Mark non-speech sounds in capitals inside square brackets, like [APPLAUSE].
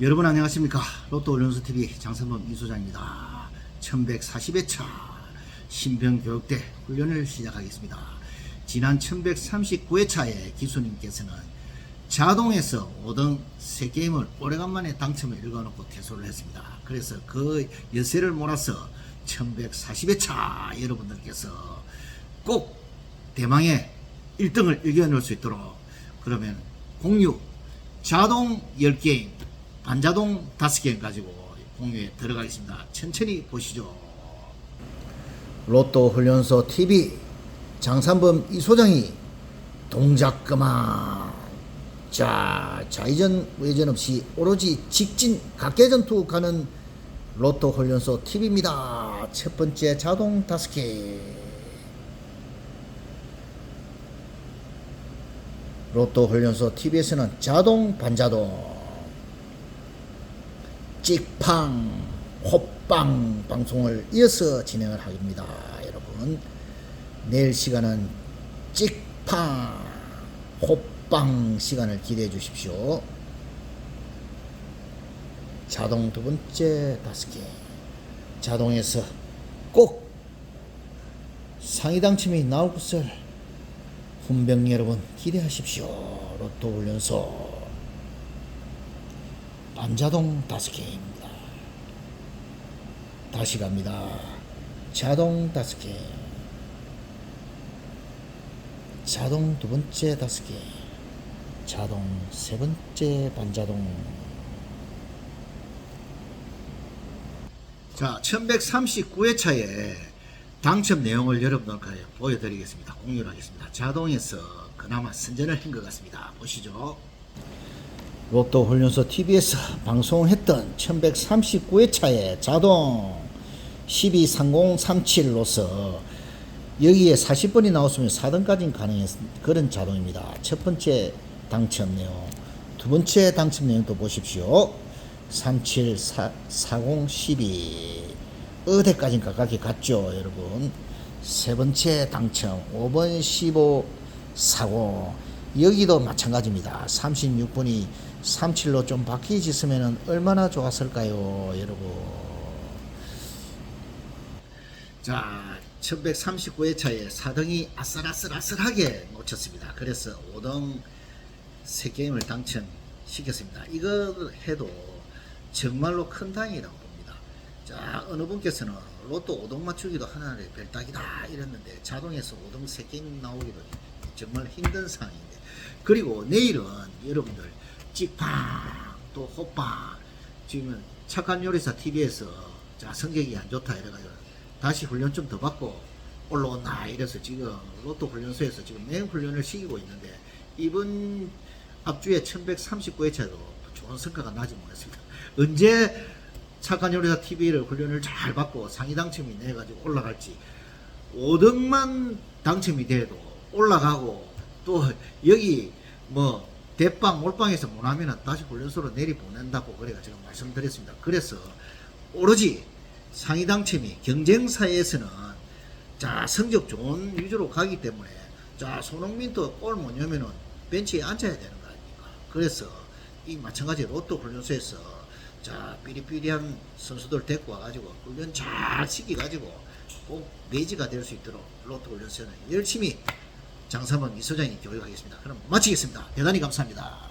여러분 안녕하십니까? 로또 훈련소TV 장선범 이소장입니다. 1140회차 신병교육대 훈련을 시작하겠습니다. 지난 1139회차에 기수님께서는 자동에서 5등 3게임을 오래간만에 당첨을 읽어놓고 퇴소를 했습니다. 그래서 그 여세를 몰아서 1140회차 여러분들께서 꼭 대망의 1등을 이겨낼 수 있도록 그러면 공유 자동 10게임 반자동 5게임 가지고 공유에 들어가겠습니다. 천천히 보시죠. 로또 훈련소 TV 장산범 이 소장이 동작 그만 자 좌회전 외전 없이 오로지 직진 각계전투 가는 로또 훈련소 TV입니다. 첫 번째 자동 5개 로또 훈련소 TV에서는 자동 반자동 찍팡 호빵 방송을 이어서 진행을 합니다. 여러분 내일 시간은 찍팡 호빵 시간을 기대해 주십시오. 자동 두 번째 다섯 개 자동에서 꼭 상위 당첨이 나올 것을 훈병 여러분 기대하십시오. 로또 훈련소 반자동 다섯 개입니다. 다시 갑니다. 자동 다섯 개. 자동 두 번째 다섯 개. 자동 세 번째 반자동. 자, 1139회차에 당첨 내용을 여러분들께 보여드리겠습니다. 공유를 하겠습니다. 자동에서 그나마 선전을 한 것 같습니다. 보시죠. 로또 훈련소 TV에서 방송했던 1139회차의 자동 123037로서 여기에 40번이 나왔으면 4등까지 가능한 그런 자동입니다. 첫 번째 당첨 내용, 두 번째 당첨 내용도 보십시오. 374012 어디까지 가깝게 갔죠, 여러분. 세 번째 당첨 5번 1540 여기도 마찬가지입니다. 36분이 37로 좀 바뀌어졌으면 얼마나 좋았을까요, 여러분. 자, 1139회차에 4등이 아슬아슬아슬하게 놓쳤습니다. 그래서 5등 3게임을 당첨시켰습니다. 이거 해도 정말로 큰 다행이라고 봅니다. 자, 어느 분께서는 로또 5등 맞추기도 하나의 별따기다 이랬는데 자동에서 5등 3게임 나오기도 정말 힘든 상황인데 그리고 내일은 여러분들 찍팡 또 호빵 지금 착한 요리사 TV에서 자 성격이 안 좋다 이래가지고 다시 훈련 좀 더 받고 올라온나 이래서 지금 로또 훈련소에서 지금 맹 훈련을 시키고 있는데 이번 앞주에 1139회차도 좋은 성과가 나지 못했습니다. [LAUGHS] 언제 착한 요리사 TV를 훈련을 잘 받고 상위 당첨이 내가지고 올라갈지 5등만 당첨이 돼도 올라가고 또 여기 뭐 대빵 몰빵에서 못하면 다시 훈련소로 내리 보낸다고 그래가 지금 말씀드렸습니다. 그래서 오로지 상위 당첨이 경쟁사에서는 자 성적 좋은 위주로 가기 때문에 자 손흥민도 골 못 넣으면은 벤치에 앉아야 되는 거 아닙니까? 그래서 이 마찬가지 로또 훈련소에서 자 삐리삐리한 선수들 데리고 와가지고 훈련 잘 시켜가지고 꼭 매지가 될 수 있도록 로또 훈련소는 열심히 장사범 이소장이 교육하겠습니다. 그럼 마치겠습니다. 대단히 감사합니다.